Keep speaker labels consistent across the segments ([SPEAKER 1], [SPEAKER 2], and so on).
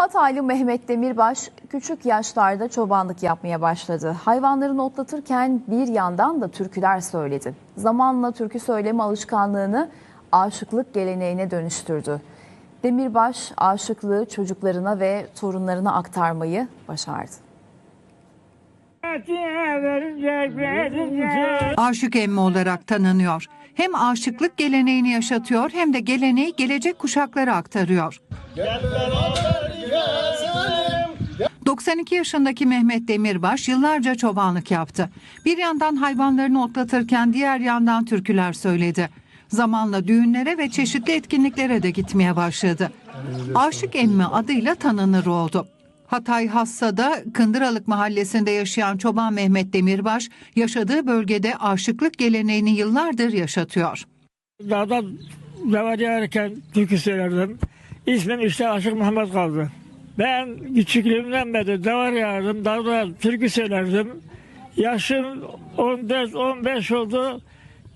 [SPEAKER 1] Hataylı Mehmet Demirbaş küçük yaşlarda çobanlık yapmaya başladı. Hayvanlarını otlatırken bir yandan da türküler söyledi. Zamanla türkü söyleme alışkanlığını aşıklık geleneğine dönüştürdü. Demirbaş aşıklığı çocuklarına ve torunlarına aktarmayı başardı.
[SPEAKER 2] Aşık emmi olarak tanınıyor. Hem aşıklık geleneğini yaşatıyor hem de geleneği gelecek kuşaklara aktarıyor. 92 yaşındaki Mehmet Demirbaş yıllarca çobanlık yaptı. Bir yandan hayvanlarını otlatırken diğer yandan türküler söyledi. Zamanla düğünlere ve çeşitli etkinliklere de gitmeye başladı. Aşık emmi adıyla tanınır oldu. Hatay Hassa'da Kındıralık mahallesinde yaşayan çoban Mehmet Demirbaş yaşadığı bölgede aşıklık geleneğini yıllardır yaşatıyor.
[SPEAKER 3] Dağda davar yağarken türkü söylerdim. İsmim işte Aşık Muhammed kaldı. Ben küçüklüğümden beri davar yağardım, dağda türkü söylerdim. Yaşım 14-15 oldu.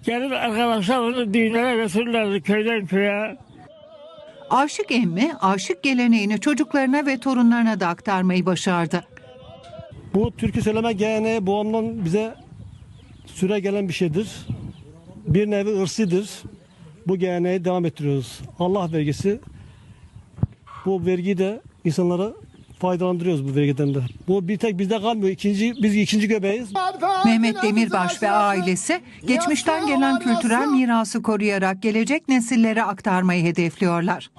[SPEAKER 3] Gelip arkadaşlar onu düğünlere götürürlerdi köyden köye.
[SPEAKER 2] Aşık emmi aşık geleneğini çocuklarına ve torunlarına da aktarmayı başardı.
[SPEAKER 4] Bu türkü söyleme geleneği babamdan bize süre gelen bir şeydir. Bir nevi ırsidir. Bu geleneği devam ettiriyoruz. Allah vergisi. Bu vergiyi de insanlara faydalandırıyoruz bu vergiden de. Bu bir tek bizde kalmıyor. İkinci, biz ikinci göbeğiz.
[SPEAKER 2] Mehmet Demirbaş ve ailesi geçmişten gelen kültürel mirası koruyarak gelecek nesillere aktarmayı hedefliyorlar.